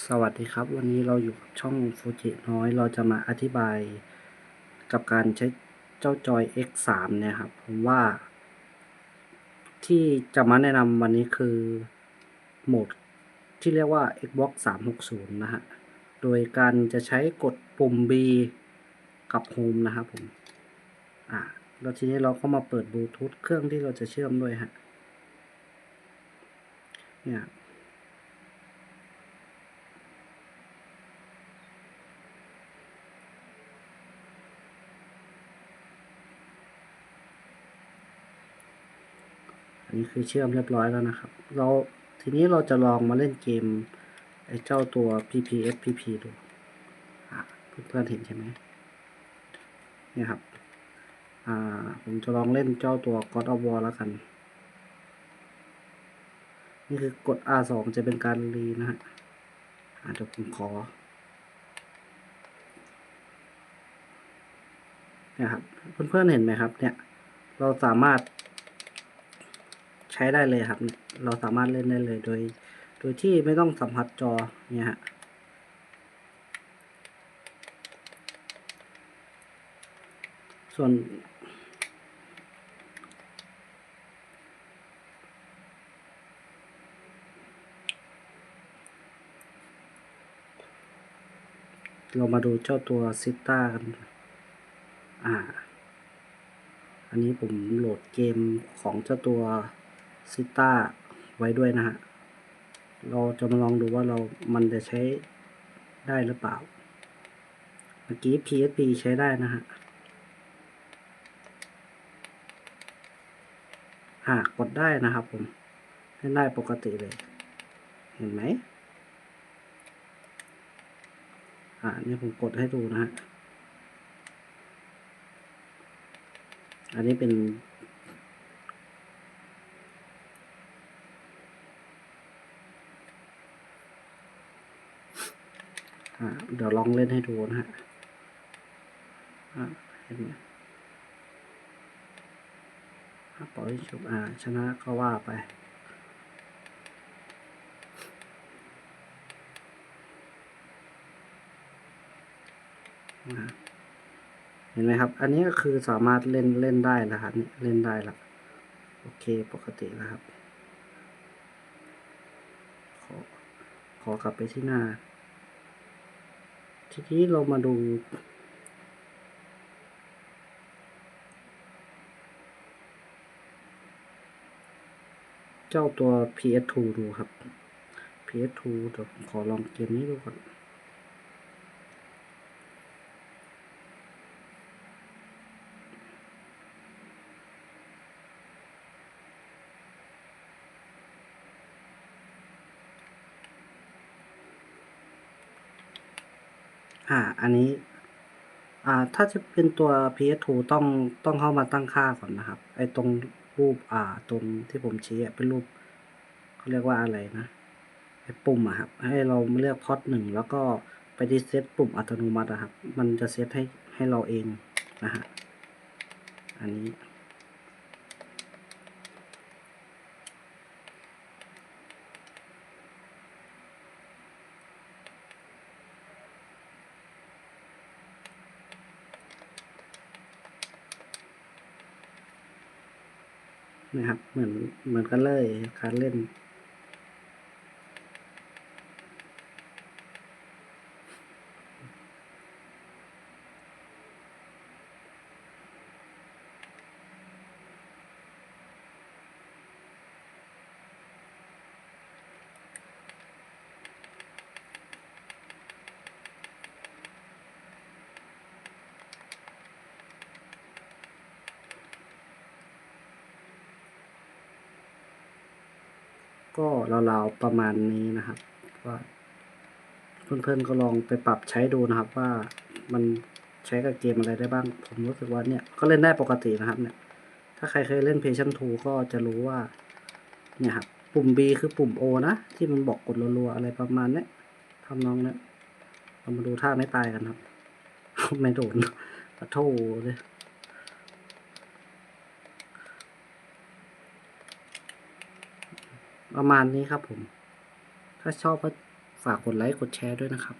สวัสดีครับ วันนี้เราอยู่กับช่องฟูจิน้อยเราจะมาอธิบายกับการใช้เจ้าจอย X3 เนี่ยครับผมว่า ที่จะมาแนะนำวันนี้คือโหมดที่เรียกว่า Xbox 360 นะฮะ โดยการจะใช้กดปุ่ม B กับ Home นะครับผม อ่าแล้วทีนี้เราก็มาเปิดบลูทูธเครื่องที่เราจะเชื่อมด้วยฮะเนี่ย อันนี้คือเชื่อมเรียบร้อยแล้วนะครับ เราทีนี้เราจะลองมาเล่นเกมไอ้เจ้าตัว PPSPP ดูเพื่อนๆเห็นใช่ไหมเนี่ยครับ อ่า ผมจะลองเล่นเจ้าตัว God of War แล้วกัน นี่คือกด R2 จะเป็นการรีนะฮะอาเดี๋ยวผมขอ เนี่ยครับ เพื่อนๆเห็นไหมครับ เนี่ย เราสามารถ ใช้ได้เลยครับ เราสามารถเล่นได้เลยโดย โดยที่ไม่ต้องสัมผัสจอเนี่ยฮะส่วน เรามาดูเจ้าตัวซิต้ากัน อ่า อันนี้ผมโหลดเกมของเจ้าตัว ซิต้าไว้ด้วยนะฮะ เราจะมาลองดูว่าเรา มันจะใช้ได้หรือเปล่า เมื่อกี้ PSP ใช้ได้นะฮะอ่ากดได้นะครับผมเล่นได้ปกติเลย เห็นไหม อ่านี่ผมกดให้ดูนะฮะ อันนี้เป็น เดี๋ยวลองเล่นให้ดูนะฮะเห็นไหมอะปล่อยชุบอ่าชนะก็ว่าไปเห็นไหมครับ อันนี้ก็คือสามารถเล่นเล่นได้แล้วครับเนี่เล่นได้ละโอเคปกติแล้วครับ ขอขอกลับไปที่หน้า ทีนี้เรามาดูเจ้าตัว PS2 ดูครับ PS2 เดี๋ยวขอลองเกมนี้ดูก่อน อ่า อันนี้ อ่า ถ้าจะเป็นตัว PS2 ต้องต้องเข้ามาตั้งค่าก่อนนะครับ ไอ้ตรงรูป อ่า ตรงที่ผมชี้เป็นรูปเขาเรียกว่าอะไรนะ ไอ้ปุ่มอะครับ ให้เราเลือกพอดหนึ่งแล้วก็ไปที่เซตปุ่มอัตโนมัติอะครับ มันจะเซตให้ให้เราเองนะฮะ อันนี้ นะครับ เหมือนเหมือนกันเลยการเล่น ก็ราวๆประมาณนี้นะครับว่าเพื่อนๆก็ลองไปปรับใช้ดูนะครับว่ามันใช้กับเกมอะไรได้บ้าง ผมรู้สึกว่าเนี่ยก็เล่นได้ปกตินะครับ เนี่ย ถ้าใครเคยเล่น PlayStation 2ก็จะรู้ว่า เนี่ยครับปุ่ม B คือปุ่ม O นะ ที่มันบอกกดรัวๆอะไรประมาณเนี้ยทำนองเนี้ยเรามาดูท่าไม่ตายกันครับ ไม่โดนกระโถเลย ประมาณนี้ครับผม ถ้าชอบก็ฝากกดไลค์ กดแชร์ด้วยนะครับ